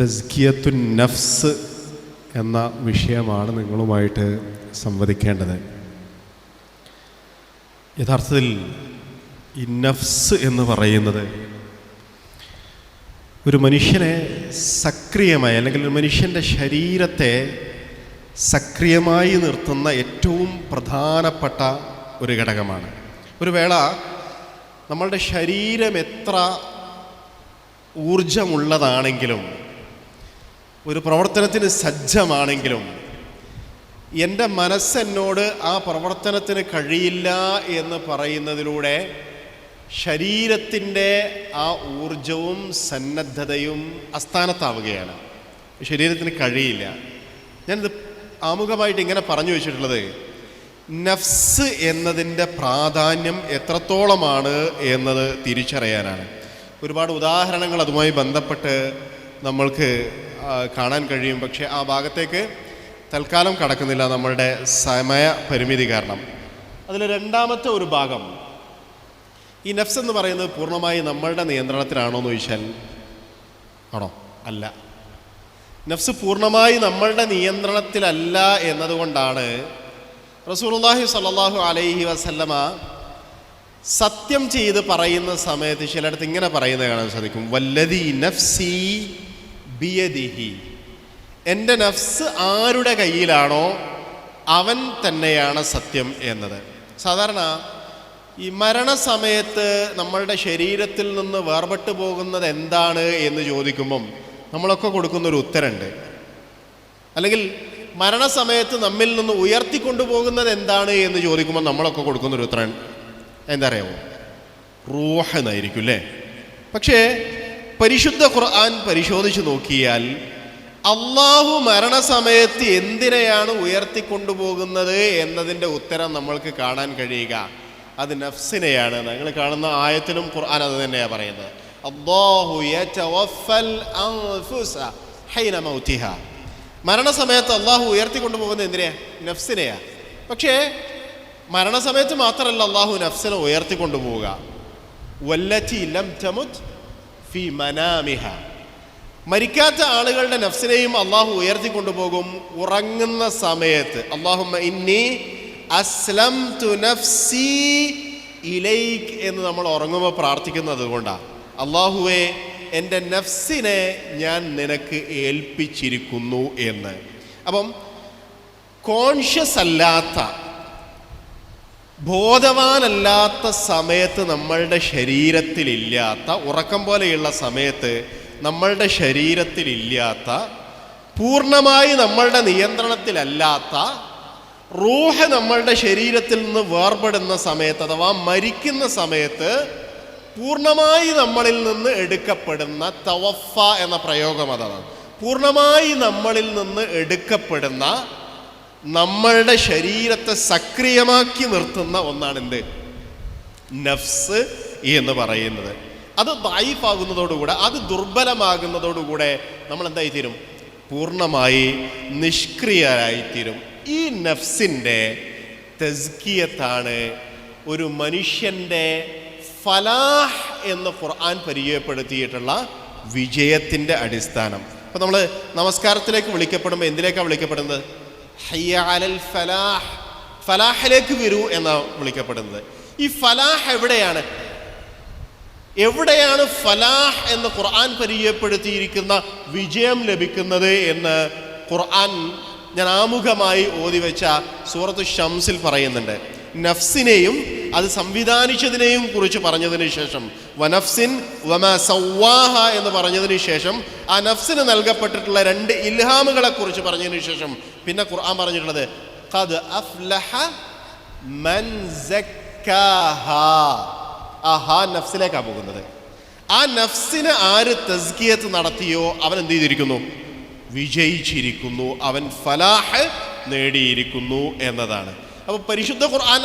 തസ്കിയത്തു നഫ്സ് എന്ന വിഷയമാണ് നിങ്ങളുമായിട്ട് സംവദിക്കേണ്ടത്. യഥാർത്ഥത്തിൽ ഈ നഫ്സ് എന്ന് പറയുന്നത് ഒരു മനുഷ്യനെ സക്രിയമായി അല്ലെങ്കിൽ ഒരു മനുഷ്യന്റെ ശരീരത്തെ സക്രിയമായി നിർത്തുന്ന ഏറ്റവും പ്രധാനപ്പെട്ട ഒരു ഘടകമാണ്. ഒരു വേള നമ്മളുടെ ശരീരം എത്ര ഊർജമുള്ളതാണെങ്കിലും ഒരു പ്രവർത്തനത്തിന് സജ്ജമാണെങ്കിലും എന്റെ മനസ്സെന്നോട് ആ പ്രവർത്തനത്തിന് കഴിയില്ല എന്ന് പറയുന്നതിലൂടെ ശരീരത്തിന്റെ ആ ഊർജവും സന്നദ്ധതയും അസ്ഥാനത്താവുകയാണ്. ശരീരത്തിന് കഴിയില്ല. ഞാനിത് ആമുഖമായിട്ട് ഇങ്ങനെ പറഞ്ഞു വെച്ചിട്ടുള്ളത് നഫ്സ് എന്നതിന്റെ പ്രാധാന്യം എത്രത്തോളമാണ്? എന്നത് തിരിച്ചറിയാനാണ്. ഒരുപാട് ഉദാഹരണങ്ങൾ അതുമായി ബന്ധപ്പെട്ട് നമ്മൾക്ക് കാണാൻ കഴിയും. പക്ഷേ ആ ഭാഗത്തേക്ക് തൽക്കാലം കടക്കുന്നില്ല നമ്മളുടെ സമയ പരിമിതി കാരണം. അതിൽ രണ്ടാമത്തെ ഒരു ഭാഗം ഈ നഫ്സ് എന്ന് പറയുന്നത് പൂർണമായി നമ്മളുടെ നിയന്ത്രണത്തിലാണോ എന്ന് ചോദിച്ചാൽ ആണോ? അല്ല. നഫ്സ് പൂർണമായി നമ്മളുടെ നിയന്ത്രണത്തിലല്ല എന്നതുകൊണ്ടാണ് റസൂലുള്ളാഹി സ്വല്ലല്ലാഹു അലൈഹി വസല്ലമ സത്യം ചെയ്ത് പറയുന്ന സമയത്ത് ചിലയിടത്ത് ഇങ്ങനെ പറയുന്നത് കാണാൻ സാധിക്കും വല്ലതി നഫ്സി ബിയദിഹി. എന്റെ നഫ്സ് ആരുടെ കയ്യിലാണോ അവൻ തന്നെയാണ് സത്യം എന്നത്. സാധാരണ ഈ മരണസമയത്ത് നമ്മളുടെ ശരീരത്തിൽ നിന്ന് വേർപെട്ടു പോകുന്നത് എന്താണ് എന്ന് ചോദിക്കുമ്പം നമ്മളൊക്കെ കൊടുക്കുന്നൊരു ഉത്തരമുണ്ട്. അല്ലെങ്കിൽ മരണസമയത്ത് നമ്മിൽ നിന്ന് ഉയർത്തിക്കൊണ്ടുപോകുന്നത് എന്താണ് എന്ന് ചോദിക്കുമ്പോൾ നമ്മളൊക്കെ കൊടുക്കുന്നൊരു ഉത്തരം എന്താ അറിയാമോ റൂഹ് എന്നായിരിക്കും അല്ലേ? പക്ഷേ പരിശുദ്ധ ഖുർആൻ പരിശോധിച്ചു നോക്കിയാൽ അള്ളാഹു മരണസമയത്ത് എന്തിനെയാണ് ഉയർത്തിക്കൊണ്ടുപോകുന്നത് എന്നതിന്റെ ഉത്തരം നമ്മൾക്ക് കാണാൻ കഴിയുക. അത് നഫ്സിനെയാണ്. നിങ്ങൾ കാണുന്ന ആയത്തിലും ഖുർആൻ അത് തന്നെയാണ് പറയുന്നത്. മരണസമയത്ത് അള്ളാഹു ഉയർത്തിക്കൊണ്ടുപോകുന്നത് എന്തിനെയാ? നഫ്സിനെയാ. പക്ഷേ മരണസമയത്ത് മാത്രമല്ല അള്ളാഹു നഫ്സിനെ ഉയർത്തിക്കൊണ്ടുപോവുക. വല്ലറ്റി ലം തമുത് ഫി മനാമിഹ. മരിക്കാത്ത ആളുകളുടെ നഫ്സിനെയും അള്ളാഹു ഉയർത്തി കൊണ്ടുപോകും ഉറങ്ങുന്ന സമയത്ത്. അള്ളാഹുമ്മ ഇന്നി അസ്ലം തു നഫ്സി ഇലൈക്ക് എന്ന് നമ്മൾ ഉറങ്ങുമ്പോൾ പ്രാർത്ഥിക്കുന്നത് കൊണ്ടാണ്. അള്ളാഹുവെ എന്റെ നഫ്സിനെ ഞാൻ നിനക്ക് ഏൽപ്പിച്ചിരിക്കുന്നു എന്ന്. അപ്പം കോൺഷ്യസ് അല്ലാത്ത ബോധവാനല്ലാത്ത സമയത്ത് നമ്മളുടെ ശരീരത്തിലില്ലാത്ത ഉറക്കം പോലെയുള്ള സമയത്ത് നമ്മളുടെ ശരീരത്തിലില്ലാത്ത പൂർണമായി നമ്മളുടെ നിയന്ത്രണത്തിലല്ലാത്ത റൂഹ് നമ്മളുടെ ശരീരത്തിൽ നിന്ന് വേർപെടുന്ന സമയത്ത് അഥവാ മരിക്കുന്ന സമയത്ത് പൂർണമായി നമ്മളിൽ നിന്ന് എടുക്കപ്പെടുന്ന തവഫ എന്ന പ്രയോഗം അതാണ്. പൂർണമായി നമ്മളിൽ നിന്ന് എടുക്കപ്പെടുന്ന നമ്മളുടെ ശരീരത്തെ സക്രിയമാക്കി നിർത്തുന്ന ഒന്നാണ് എന്ത് നഫ്സ് എന്ന് പറയുന്നത്. അത് ദായിഫാകുന്നതോടുകൂടെ അത് ദുർബലമാകുന്നതോടുകൂടെ നമ്മൾ എന്തായി തീരും പൂർണമായി നിഷ്ക്രിയരായിത്തീരും. ഈ നഫ്സിന്റെ തസ്കിയത്താണ് ഒരു മനുഷ്യന്റെ ഫലാഹ് എന്ന് ഖുർആൻ പരിചയപ്പെടുത്തിയിട്ടുള്ള വിജയത്തിന്റെ അടിസ്ഥാനം. അപ്പോൾ നമ്മൾ നമസ്കാരത്തിലേക്ക് വിളിക്കപ്പെടുമ്പോൾ എന്തിലേക്കാണ് വിളിക്കപ്പെടുന്നത്? ഹയ്യ അലൽ ഫലാഹ് ഫലാഹിലേക്ക് വരൂ എന്നാണ് വിളിക്കപ്പെടുന്നത്. ഈ ഫലാഹ് എവിടെയാണ്? എവിടെയാണ് ഫലാഹ് എന്ന് ഖുർആൻ പരിചയപ്പെടുത്തിയിരിക്കുന്ന വിജയം ലഭിക്കുന്നത് എന്ന് ഖുർആൻ ഞാൻ ആമുഖമായി ഓതി വെച്ച സൂറത്ത് ഷംസിൽ പറയുന്നുണ്ട്. നഫ്സിനെയും അത് സംവിധാനിച്ചതിനെയും കുറിച്ച് പറഞ്ഞതിന് ശേഷം വനഫ്സിൻ വമ സൗവാഹ എന്ന് പറഞ്ഞതിന് ശേഷം ആ നഫ്സിന് നൽകപ്പെട്ടിട്ടുള്ള രണ്ട് ഇൽഹാമുകളെ കുറിച്ച് പറഞ്ഞതിന് ശേഷം പിന്നെ ഖുർആൻ പറഞ്ഞിട്ടുള്ളത് ഖദ് അഫ്ലഹ മൻ പോകുന്നത്. ആ നഫ്സിന് ആര് തസ്കിയത്ത് നടത്തിയോ അവൻ എന്ത് ചെയ്തിരിക്കുന്നു? വിജയിച്ചിരിക്കുന്നു. അവൻ ഫലാഹ് നേടിയിരിക്കുന്നു എന്നതാണ്. അപ്പോൾ പരിശുദ്ധ ഖുർആൻ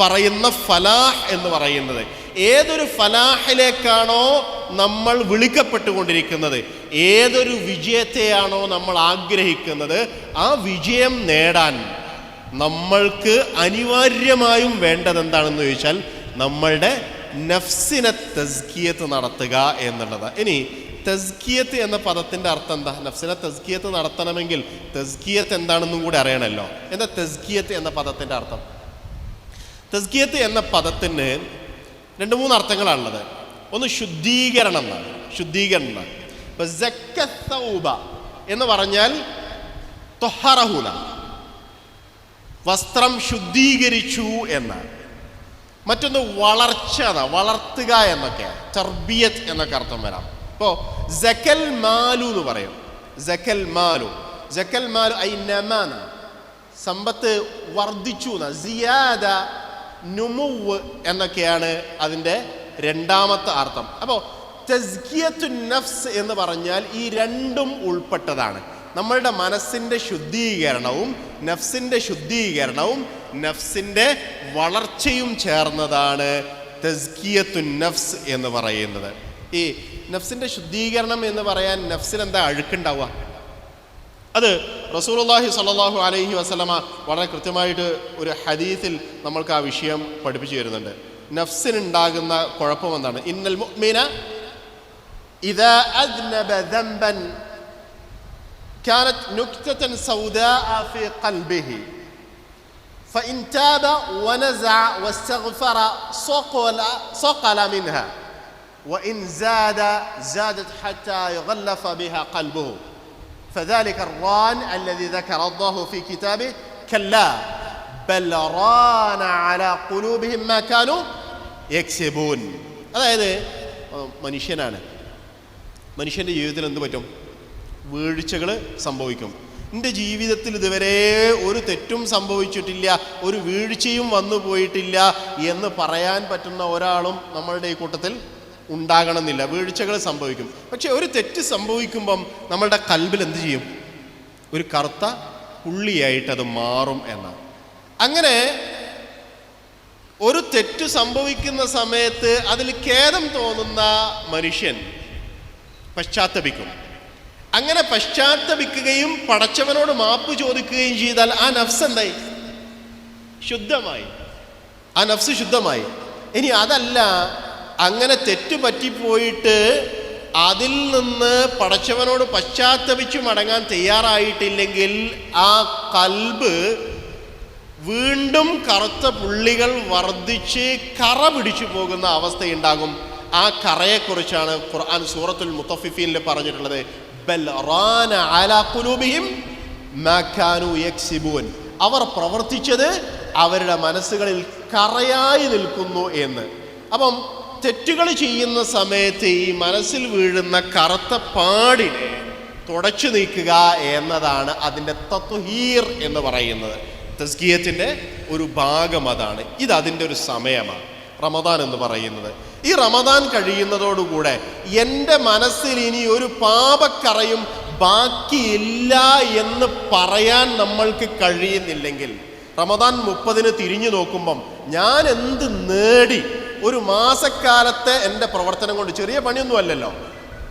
പറയുന്ന ഫലാഹ് എന്ന് പറയുന്നത് ഏതൊരു ഫലാഹിലേക്കാണോ നമ്മൾ വിളിക്കപ്പെട്ടുകൊണ്ടിരിക്കുന്നത്. ഏതൊരു വിജയത്തെയാണോ നമ്മൾ ആഗ്രഹിക്കുന്നത് ആ വിജയം നേടാൻ നമ്മൾക്ക് അനിവാര്യമായും വേണ്ടത് എന്താണെന്ന് ചോദിച്ചാൽ നമ്മളുടെ നഫ്സിനെ തസ്കിയത്ത് നടത്തുക എന്നുള്ളത്. ഇനി തസ്കിയത്ത് എന്ന പദത്തിന്റെ അർത്ഥം എന്താ? നഫ്സിനെ തസ്കിയത്ത് നടത്തണമെങ്കിൽ തസ്കിയത്ത് എന്താണെന്നും കൂടി അറിയണമല്ലോ. എന്താ തസ്കിയത്ത് എന്ന പദത്തിന്റെ അർത്ഥം? തസ്കിയത്ത് എന്ന പദത്തിന് രണ്ട് മൂന്ന് അർത്ഥങ്ങളാണുള്ളത്. ഒന്ന് ശുദ്ധീകരണം എന്നാണ്. ശുദ്ധീകരണം എന്ന് പറഞ്ഞാൽ തൊഹറഹൂന വസ്ത്രം ശുദ്ധീകരിച്ചു എന്നാണ്. മറ്റൊന്ന് വളർച്ച എന്നാ വളർത്തുക എന്നൊക്കെ. ചർബിയത് എന്നൊക്കെ അർത്ഥം വരാം. ഇപ്പോൾ ജക്കൽ മാലു എന്ന് പറയും. ജക്കൽ മാലു. ജക്കൽ മാലു ഐ നമാന. സമ്പത്ത് വർദ്ധിച്ചു എന്ന. സിയാദ നുമുവ് എന്നൊക്കെയാണ് അതിന്റെ രണ്ടാമത്തെ അർത്ഥം. അപ്പോൾ തസ്കിയത്തു നഫ്സ് എന്ന് പറഞ്ഞാൽ ഈ രണ്ടും ഉൾപ്പെട്ടതാണ്. നമ്മളുടെ മനസ്സിന്റെ ശുദ്ധീകരണവും നഫ്സിന്റെ ശുദ്ധീകരണവും നഫ്സിന്റെ വളർച്ചയും ചേർന്നതാണ് തസ്കിയത്തു നഫ്സ് എന്ന് പറയുന്നത്. ഈ നഫ്സിന്റെ ശുദ്ധീകരണം എന്ന് പറയാൻ നഫ്സിൽ എന്താ അഴുക്കുണ്ടാവുക? അത് റസൂലുള്ളാഹി സ്വല്ലല്ലാഹു അലൈഹി വസല്ലമ വളരെ കൃത്യമായിട്ട് ഒരു ഹദീസിൽ നമ്മൾക്ക് ആ വിഷയം പഠിപ്പിച്ചു തരുന്നുണ്ട്. നഫ്സിനുണ്ടാകുന്ന കുഴപ്പം എന്താണ് ഇന്നൽ മുഅ്മിന ഇദാ അദ്നബ ദംബൻ كانت نكتة سوداء في قلبه فإن تاب ونزع واستغفر صقل صقل منها وإن زاد زادت حتى يغلف بها قلبه فذلك الران الذي ذكر الله في كتابه كلا بل ران على قلوبهم ما كانوا യക്സെബൂൻ അതായത് മനുഷ്യനാണ്. മനുഷ്യന്റെ ജീവിതത്തിൽ എന്ത് പറ്റും? വീഴ്ചകൾ സംഭവിക്കും. എന്റെ ജീവിതത്തിൽ ഇതുവരെ ഒരു തെറ്റും സംഭവിച്ചിട്ടില്ല ഒരു വീഴ്ചയും വന്നു പോയിട്ടില്ല എന്ന് പറയാൻ പറ്റുന്ന ഒരാളും നമ്മളുടെ ഈ കൂട്ടത്തിൽ ഉണ്ടാകണമെന്നില്ല. വീഴ്ചകൾ സംഭവിക്കും. പക്ഷേ ഒരു തെറ്റ് സംഭവിക്കുമ്പം നമ്മളുടെ കൽബിൽ എന്ത് ചെയ്യും? ഒരു കറുത്ത പുള്ളിയായിട്ടത് മാറും എന്നാണ്. അങ്ങനെ ഒരു തെറ്റ് സംഭവിക്കുന്ന സമയത്ത് അതിൽ ഖേദം തോന്നുന്ന മനുഷ്യൻ പശ്ചാത്തപിക്കും. അങ്ങനെ പശ്ചാത്തപിക്കുകയും പടച്ചവനോട് മാപ്പ് ചോദിക്കുകയും ചെയ്താൽ ആ നഫ്സ് എന്തായി? ശുദ്ധമായി. ആ നഫ്സ് ശുദ്ധമായി. ഇനി അതല്ല അങ്ങനെ തെറ്റ് പറ്റിപ്പോയിട്ട് അതിൽ നിന്ന് പടച്ചവനോട് പശ്ചാത്തപിച്ചു മടങ്ങാൻ തയ്യാറായിട്ടില്ലെങ്കിൽ ആ കൽബ് വീണ്ടും കറുത്ത പുള്ളികൾ വർദ്ധിച്ച് കറ പിടിച്ചു പോകുന്ന അവസ്ഥയുണ്ടാകും. ആ കറയെക്കുറിച്ചാണ് ഖുർആൻ സൂറത്തുൽ മുത്തഫിഫീനിൽ പറഞ്ഞിട്ടുള്ളത്. അവർ പ്രവർത്തിച്ചത് അവരുടെ മനസ്സുകളിൽ കറയായി നിൽക്കുന്നു എന്ന്. അപ്പം തെറ്റുകൾ ചെയ്യുന്ന സമയത്ത് ഈ മനസ്സിൽ വീഴുന്ന കറുത്ത പാടിനെ തുടച്ചു നീക്കുക എന്നതാണ് അതിന്റെ തത്വഹീർ എന്ന് പറയുന്നത്. തസ്കിയത്തിന്റെ ഒരു ഭാഗം അതാണ്. ഇത് അതിന്റെ ഒരു സമയമാണ്. റമദാൻ എന്ന് പറയുന്നത്. ഈ റമദാൻ കഴിയുന്നതോടുകൂടെ എന്റെ മനസ്സിൽ ഇനി ഒരു പാപക്കറയും ബാക്കിയില്ല എന്ന് പറയാൻ നമ്മൾക്ക് കഴിയുന്നില്ലെങ്കിൽ റമദാൻ മുപ്പതിന് തിരിഞ്ഞു നോക്കുമ്പം ഞാൻ എന്ത് നേടി? ഒരു മാസക്കാലത്തെ എന്റെ പ്രവർത്തനം കൊണ്ട് ചെറിയ പണിയൊന്നും അല്ലല്ലോ.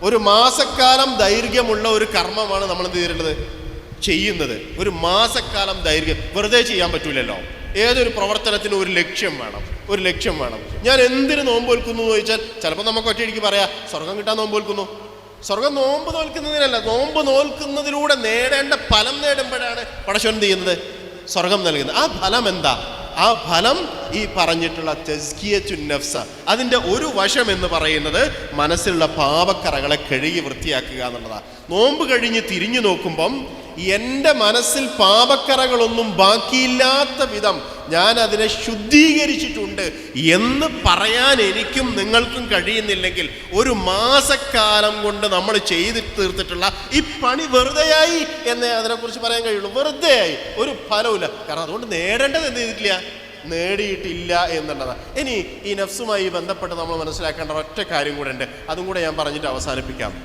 ഒരു മാസക്കാലം ദൈർഘ്യമുള്ള ഒരു കർമ്മമാണ് നമ്മൾ എന്ത് ചെയ്തിട്ടുള്ളത്? ചെയ്യുന്നത്. ഒരു മാസക്കാലം ദൈർഘ്യം. വെറുതെ ചെയ്യാൻ പറ്റൂലല്ലോ. ഏതൊരു പ്രവർത്തനത്തിനും ഒരു ലക്ഷ്യം വേണം. ഒരു ലക്ഷ്യം വേണം. ഞാൻ എന്തിനു നോമ്പ് വെൽക്കുന്നു എന്ന് ചോദിച്ചാൽ ചിലപ്പോൾ നമുക്ക് ഒറ്റയടിക്ക് പറയാം സ്വർഗം കിട്ടാൻ നോമ്പ് വെൽക്കുന്നു സ്വർഗം നോമ്പ് നോൽക്കുന്നതിനല്ല നോമ്പ് നോൽക്കുന്നതിലൂടെ നേടേണ്ട ഫലം നേടുമ്പോഴാണ് പടശോൻ ചെയ്യുന്നത്? സ്വർഗം നൽകുന്നത്. ആ ഫലം എന്താ? ആ ഫലം ഈ പറഞ്ഞിട്ടുള്ള തെസ്കിയച്ചു നഫ്സ അതിന്റെ ഒരു വശം എന്ന് പറയുന്നത് മനസ്സിലുള്ള പാപക്കറകളെ കഴുകി വൃത്തിയാക്കുക എന്നുള്ളതാണ് നോമ്പ് കഴിഞ്ഞ് തിരിഞ്ഞു നോക്കുമ്പം എന്റെ മനസ്സിൽ പാപക്കറകളൊന്നും ബാക്കിയില്ലാത്ത വിധം ഞാൻ അതിനെ ശുദ്ധീകരിച്ചിട്ടുണ്ട് എന്ന് പറയാൻ എനിക്കും നിങ്ങൾക്കും കഴിയുന്നില്ലെങ്കിൽ ഒരു മാസക്കാലം കൊണ്ട് നമ്മൾ ചെയ്ത് തീർത്തിട്ടുള്ള ഈ പണി വെറുതെയായി എന്നേ അതിനെക്കുറിച്ച് പറയാൻ കഴിയുള്ളൂ. വെറുതെയായി. ഒരു ഫലവുമില്ല. കാരണം അതുകൊണ്ട് നേടേണ്ടത് എന്ത് ചെയ്തിട്ടില്ല? നേടിയിട്ടില്ല എന്നുള്ളതാണ് ഇനി ഈ നഫ്സുമായി ബന്ധപ്പെട്ട് നമ്മൾ മനസ്സിലാക്കേണ്ട ഒറ്റ കാര്യം കൂടെ ഉണ്ട്. അതും കൂടെ ഞാൻ പറഞ്ഞിട്ട് അവസാനിപ്പിക്കാം.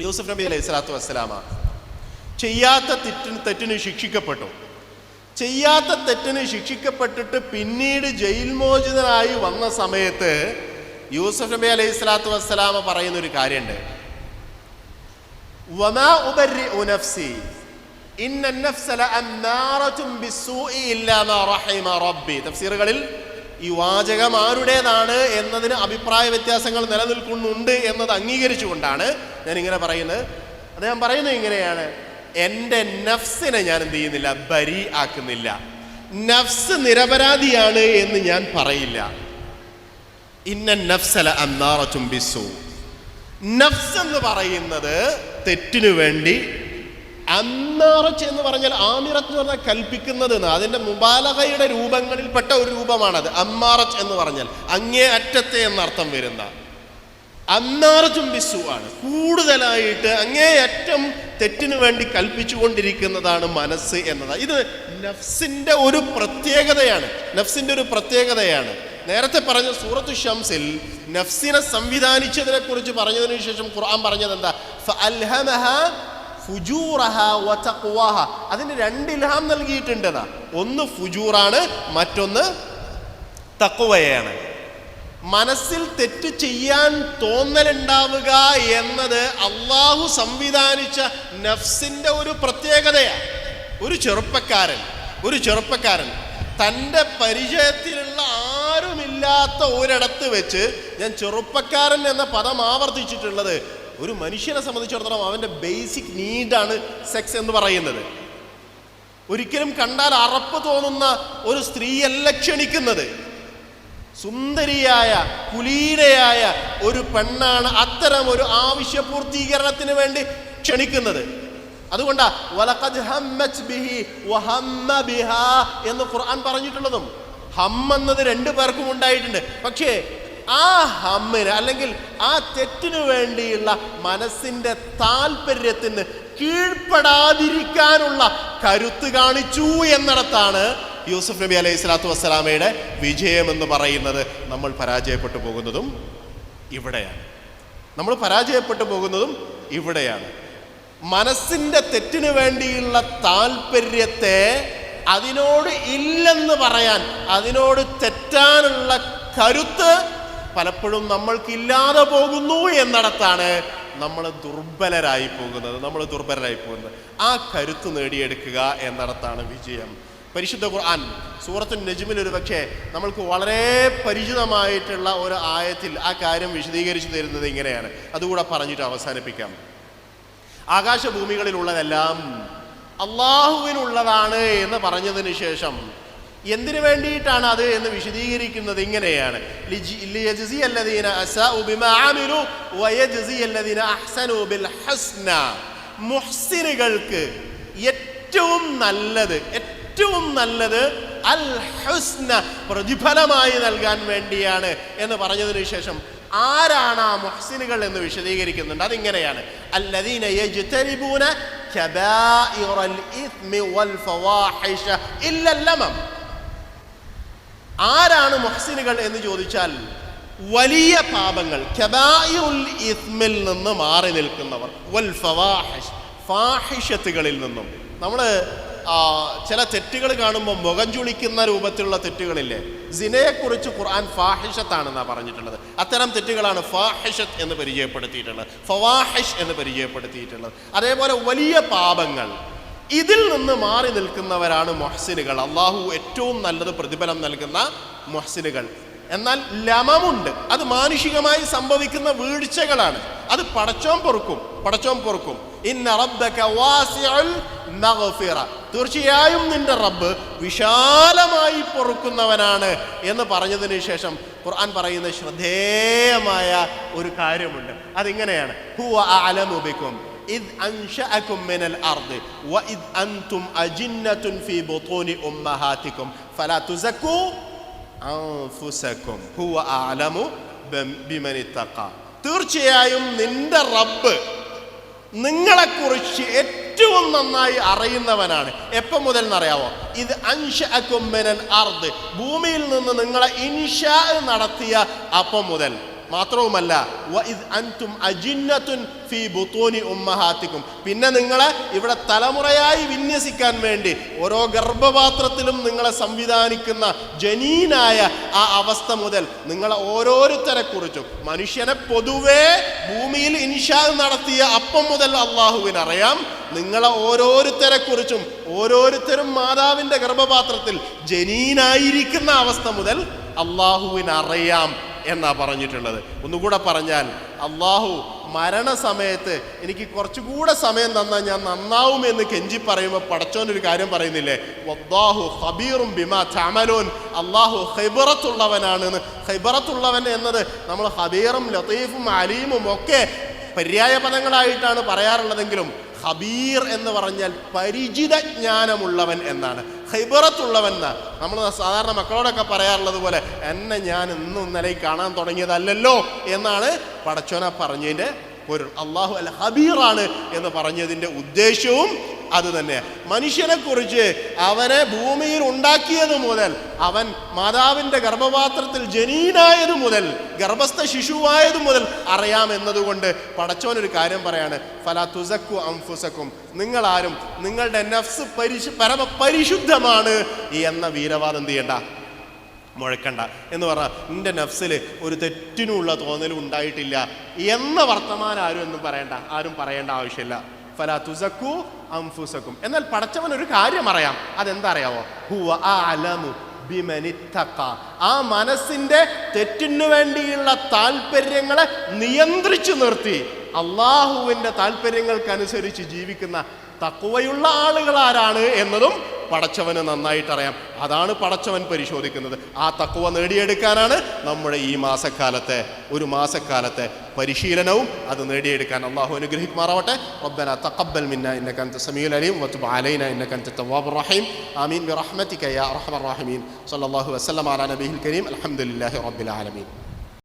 യൂസഫ് നബി അലൈഹി സ്വലാത്തു വസ്സലാമ. ചെയ്യാത്ത തെറ്റിന് തെറ്റിന് ശിക്ഷിക്കപ്പെട്ടു. ചെയ്യാത്ത തെറ്റിന് ശിക്ഷിക്കപ്പെട്ടിട്ട് പിന്നീട് ജയിൽ മോചിതനായി വന്ന സമയത്ത് യൂസഫ് നബി അലൈഹി സ്വലാത്തു വസ്സലാമ പറയുന്ന ഒരു കാര്യമുണ്ട് വമാ തഫ്സീറുകളിൽ ഈ വാചകം ആരുടേതാണ് എന്നതിന് അഭിപ്രായ വ്യത്യാസങ്ങൾ നിലനിൽക്കുന്നുണ്ട് എന്നത് അംഗീകരിച്ചുകൊണ്ടാണ് ഞാൻ ഇങ്ങനെ പറയുന്നത്. അദ്ദേഹം പറയുന്നത് ഇങ്ങനെയാണ്. എന്റെ നഫ്സിനെ ഞാൻ എന്ത് ചെയ്യുന്നില്ല? ബരി ആക്കുന്നില്ല നഫ്സ് നിരപരാധിയാണ് എന്ന് ഞാൻ പറയില്ല. ഇന്ന നഫ്സല അന്നാറ ചുംബിസു നഫ്സ് എന്ന് പറയുന്നത് തെറ്റിനു വേണ്ടി അന്നാറച്ച് എന്ന് പറഞ്ഞാൽ ആമിറത്ത് എന്ന് പറഞ്ഞാൽ കൽപ്പിക്കുന്നത് അതിന്റെ മുബാലകയുടെ രൂപങ്ങളിൽപ്പെട്ട ഒരു രൂപമാണത്. അമ്മാറച്ച് എന്ന് പറഞ്ഞാൽ അങ്ങേ അറ്റത്തെ എന്നർത്ഥം വരുന്ന അന്നാറച്ചും ബിസു ആണ്. കൂടുതലായിട്ട് അങ്ങേയറ്റം തെറ്റിനു വേണ്ടി കൽപ്പിച്ചുകൊണ്ടിരിക്കുന്നതാണ് മനസ്സ് എന്നത്. ഇത് നഫ്സിന്റെ ഒരു പ്രത്യേകതയാണ്. നഫ്സിന്റെ ഒരു പ്രത്യേകതയാണ്. നേരത്തെ പറഞ്ഞ സൂറത്ത് ഷംസിൽ നഫ്സിനെ സംവിധാനിച്ചതിനെ കുറിച്ച് പറഞ്ഞതിന് ശേഷം ഖുർആൻ പറഞ്ഞത് എന്താ? അതിന് രണ്ട് ഇൽഹാം നൽകിയിട്ടുണ്ടെന്നാ. ഒന്ന് ഫുജൂറാണ് മറ്റൊന്ന് തക്വയാണ് മനസ്സിൽ തെറ്റ് ചെയ്യാൻ തോന്നലുണ്ടാവുക എന്നത് അള്ളാഹു സംവിധാനിച്ച നഫ്സിന്റെ ഒരു പ്രത്യേകതയാണ്. ഒരു ചെറുപ്പക്കാരൻ ഒരു ചെറുപ്പക്കാരൻ തന്റെ പരിചയത്തിലുള്ള ആരുമില്ലാത്ത ഒരിടത്ത് വെച്ച് ഞാൻ ചെറുപ്പക്കാരൻ എന്ന പദം ആവർത്തിച്ചിട്ടുള്ളത് ഒരു മനുഷ്യനെ സംബന്ധിച്ചിടത്തോളം അവന്റെ ബേസിക് നീഡാണ് സെക്സ് എന്ന് പറയുന്നത്. ഒരിക്കലും കണ്ടാൽ അറപ്പ് തോന്നുന്ന ഒരു സ്ത്രീയല്ല ക്ഷണിക്കുന്നത്. സുന്ദരിയായ കുലീനയായ ഒരു പെണ്ണാണ് അത്തരം ഒരു ആവശ്യ പൂർത്തീകരണത്തിന് വേണ്ടി ക്ഷണിക്കുന്നത്. അതുകൊണ്ടാ എന്ന് ഖുർആൻ പറഞ്ഞിട്ടുള്ളതും. ഹം എന്നത് രണ്ടു പേർക്കും ഉണ്ടായിട്ടുണ്ട്. പക്ഷേ ആ ഹമ്മിന് അല്ലെങ്കിൽ ആ തെറ്റിനു വേണ്ടിയുള്ള മനസ്സിന്റെ താല്പര്യത്തിന് കീഴ്പ്പെടാതിരിക്കാനുള്ള കരുത്ത് കാണിച്ചു എന്നിടത്താണ് യൂസുഫ് നബി അലൈഹി സ്വലാത്തു വസ്സലാമയുടെ വിജയം എന്ന് പറയുന്നത് നമ്മൾ പരാജയപ്പെട്ടു പോകുന്നതും ഇവിടെയാണ്. നമ്മൾ പരാജയപ്പെട്ടു പോകുന്നതും ഇവിടെയാണ്. മനസ്സിന്റെ തെറ്റിനു വേണ്ടിയുള്ള താല്പര്യത്തെ അതിനോട് ഇല്ലെന്ന് പറയാൻ അതിനോട് തെറ്റാനുള്ള കരുത്ത് പലപ്പോഴും നമ്മൾക്കില്ലാതെ പോകുന്നു എന്നിടത്താണ് നമ്മൾ ദുർബലരായി പോകുന്നത്. നമ്മൾ ദുർബലരായി പോകുന്നത്. ആ കരുത്ത് നേടിയെടുക്കുക എന്നിടത്താണ് വിജയം. പരിശുദ്ധ ഖുർആൻ സൂറത്തു നജ്മിൽ ഒരു പക്ഷേ നമ്മൾക്ക് വളരെ പരിചിതമായിട്ടുള്ള ഒരു ആയത്തിൽ ആ കാര്യം വിശദീകരിച്ചു തരുന്നത് ഇങ്ങനെയാണ്. അതുകൂടെ പറഞ്ഞിട്ട് അവസാനിപ്പിക്കാം. ആകാശഭൂമികളിലുള്ളതെല്ലാം അള്ളാഹുവിനുള്ളതാണ് എന്ന് പറഞ്ഞതിന് ശേഷം എന്തിനു വേണ്ടിയിട്ടാണ് അത് എന്ന് വിശദീകരിക്കുന്നത് ഇങ്ങനെയാണ്. ഏറ്റവും നല്ലത് ഏറ്റവും നല്ലത് അൽ ഹുസ്ന പ്രതിഫലമായി നൽകാൻ വേണ്ടിയാണ് എന്ന് പറഞ്ഞതിന് ശേഷം ആരാണ് ആ മുഹ്സിനുകൾ എന്ന് വിശദീകരിക്കുന്നുണ്ട്. അതിങ്ങനെയാണ്. അല്ലദീന കബായിറൽ വൽ ആരാണ് മുഹ്സിനുകൾ എന്ന് ചോദിച്ചാൽ വലിയ പാപങ്ങൾ ഇസ്മിൽ നിന്ന് മാറി നിൽക്കുന്നവർ വൽ ഫവാഹിഷ് ഫാഹിഷത്തുകളിൽ നിന്നും. നമ്മൾ ചില തെറ്റുകൾ കാണുമ്പോൾ മുഖം ചുളിക്കുന്ന രൂപത്തിലുള്ള തെറ്റുകളില്ലേ? സിനയെക്കുറിച്ച് ഖുർആൻ ഫാഹിഷത്താണെന്നാണ് പറഞ്ഞിട്ടുള്ളത്. അത്തരം തെറ്റുകളാണ് ഫാഹിഷത്ത് എന്ന് പരിചയപ്പെടുത്തിയിട്ടുള്ളത്. ഫവാഹിഷ് എന്ന് പരിചയപ്പെടുത്തിയിട്ടുള്ളത്. അതേപോലെ വലിയ പാപങ്ങൾ. ഇതിൽ നിന്ന് മാറി നിൽക്കുന്നവരാണ് മൊഹസിനുകൾ. അള്ളാഹു ഏറ്റവും നല്ലത് പ്രതിഫലം നൽകുന്ന മൊഹസിനുകൾ. എന്നാൽ ലമമുണ്ട് അത് മാനുഷികമായി സംഭവിക്കുന്ന വീഴ്ചകളാണ് അത് പടച്ചോം പൊറുക്കും പടച്ചോം പൊറുക്കും ഇന്ന റബ്ബക വാസിഉൽ മഗ്ഫിറ തീർച്ചയായും നിന്റെ റബ്ബ് വിശാലമായി പൊറുക്കുന്നവനാണ് എന്ന് പറഞ്ഞതിന് ശേഷം ഖുർആൻ പറയുന്ന ശ്രദ്ധേയമായ ഒരു കാര്യമുണ്ട് അതിങ്ങനെയാണ് ഹുവ അഅലമു ബിക്കും إذ أنشأكم من الأرض وإذ أنتم أجنة في بطون أمهاتكم فلا تزكوا അൻഫുസക്കും ഹുവ ബിമനി ബിമനിത്തക്ക തീർച്ചയായും നിന്റെ റബ്ബ് നിങ്ങളെക്കുറിച്ച് ഏറ്റവും നന്നായി അറിയുന്നവനാണ്. എപ്പം മുതൽ എന്നറിയാവോ ഇത് അൻഷ അക്കുമ്മനൻ അർദ്. ഭൂമിയിൽ നിന്ന് നിങ്ങളെ ഇൻഷ നടത്തിയ അപ്പം മുതൽ. മാത്രവുമല്ല പിന്നെ നിങ്ങളെ ഇവിടെ തലമുറയായി വിന്യസിക്കാൻ വേണ്ടി ഓരോ ഗർഭപാത്രത്തിലും നിങ്ങളെ സംവിധാനിക്കുന്ന ജനീനായ ആ അവസ്ഥ മുതൽ നിങ്ങളെ ഓരോരുത്തരെ കുറിച്ചും മനുഷ്യനെ പൊതുവേ ഭൂമിയിൽ ഇൻഷാ നടത്തിയ അപ്പം മുതൽ അള്ളാഹുവിന് അറിയാം നിങ്ങളെ ഓരോരുത്തരെ കുറിച്ചും ഓരോരുത്തരും മാതാവിന്റെ ഗർഭപാത്രത്തിൽ ജനീനായിരിക്കുന്ന അവസ്ഥ മുതൽ അള്ളാഹുവിന് അറിയാം എന്നാ പറഞ്ഞിട്ടുള്ളത്. ഒന്നുകൂടെ പറഞ്ഞാൽ അള്ളാഹു മരണസമയത്ത് എനിക്ക് കുറച്ചുകൂടെ സമയം തന്നാൽ ഞാൻ നന്നാവും എന്ന് കെഞ്ചി പറയുമ്പോൾ പടച്ചോനൊരു കാര്യം പറയുന്നില്ലേ? വദ്ദാഹു ഹബീറും ബിമാ ചമലോൻ അള്ളാഹു ഹൈബറത്തുള്ളവനാണ് ഹൈബറത്തുള്ളവൻ എന്നത് നമ്മൾ ഹബീറും ലത്തീഫും അലീമും ഒക്കെ പര്യായ പദങ്ങളായിട്ടാണ് പറയാറുള്ളതെങ്കിലും ഹബീർ എന്ന് പറഞ്ഞാൽ പരിചിത ജ്ഞാനമുള്ളവൻ എന്നാണ്. ഖൈബറത്തുള്ളവൻ എന്നാ. നമ്മൾ സാധാരണ മക്കളോടൊക്കെ പറയാറുള്ളത് പോലെ എന്നെ ഞാൻ ഇന്നും ഇന്നലെ കാണാൻ തുടങ്ങിയതല്ലല്ലോ എന്നാണ് പടച്ചോന പറഞ്ഞതിന്റെ പൊരുൾ. അള്ളാഹു അൽ ഹബീറാണ് എന്ന് പറഞ്ഞതിന്റെ ഉദ്ദേശവും അത് തന്നെ. മനുഷ്യനെ കുറിച്ച് അവനെ ഭൂമിയിൽ ഉണ്ടാക്കിയത് മുതൽ അവൻ മാതാവിന്റെ ഗർഭപാത്രത്തിൽ ജനീനായത് മുതൽ ഗർഭസ്ഥ ശിശുവായത് മുതൽ അറിയാം എന്നതുകൊണ്ട് പടച്ചോനൊരു കാര്യം പറയാണ്. ഫല തുസക്കു അംഫുസക്കും നിങ്ങളാരും നിങ്ങളുടെ നഫ്സ് പരിശു പരമ പരിശുദ്ധമാണ് എന്ന വീരവാദം ചെയ്യണ്ട? മുഴക്കണ്ട. എന്ന് പറഞ്ഞാൽ നിന്റെ നഫ്സിൽ ഒരു തെറ്റിനുള്ള തോന്നലും ഉണ്ടായിട്ടില്ല എന്ന വർത്തമാനം ആരും ഒന്നും പറയണ്ട. ആരും പറയേണ്ട ആവശ്യമില്ല. ഫല തുസക്കു അംഫുസക്കും. എന്നാൽ പടച്ചവൻ ഒരു കാര്യം അറിയാം. അതെന്താ അറിയാവോ ഹുവ അലമു. ആ മനസ്സിന്റെ തെറ്റിനു വേണ്ടിയുള്ള താല്പര്യങ്ങളെ നിയന്ത്രിച്ചു നിർത്തി. അള്ളാഹുവിന്റെ താല്പര്യങ്ങൾക്കനുസരിച്ച് ജീവിക്കുന്ന തക്കുവയുള്ള ആളുകൾ ആരാണ് എന്നതും പടച്ചവന് നന്നായിട്ട് അറിയാം അതാണ് പടച്ചവൻ പരിശോധിക്കുന്നത്. ആ തക്കുവ നേടിയെടുക്കാനാണ് നമ്മുടെ ഈ മാസക്കാലത്തെ ഒരു മാസക്കാലത്തെ പരിശീലനവും അത് നേടിയെടുക്കാൻ അള്ളാഹു അനുഗ്രഹിക്കുമാറാവട്ടെ. റബ്ബന തഖബ്ബൽ മിന്ന ഇന്നക അൻത സമീഉൽ അലീം വതുബ് അലൈനാ ഇന്നക അൻത തവ്വാബുർ റഹീം. ആമീൻ ബിറഹ്മതിക യാ അർഹമർ റഹീമീൻ. സല്ലല്ലാഹു വസല്ലം അലാ നബിയിൽ കരീം. അൽഹംദുലില്ലാഹി റബ്ബിൽ ആലമീൻ.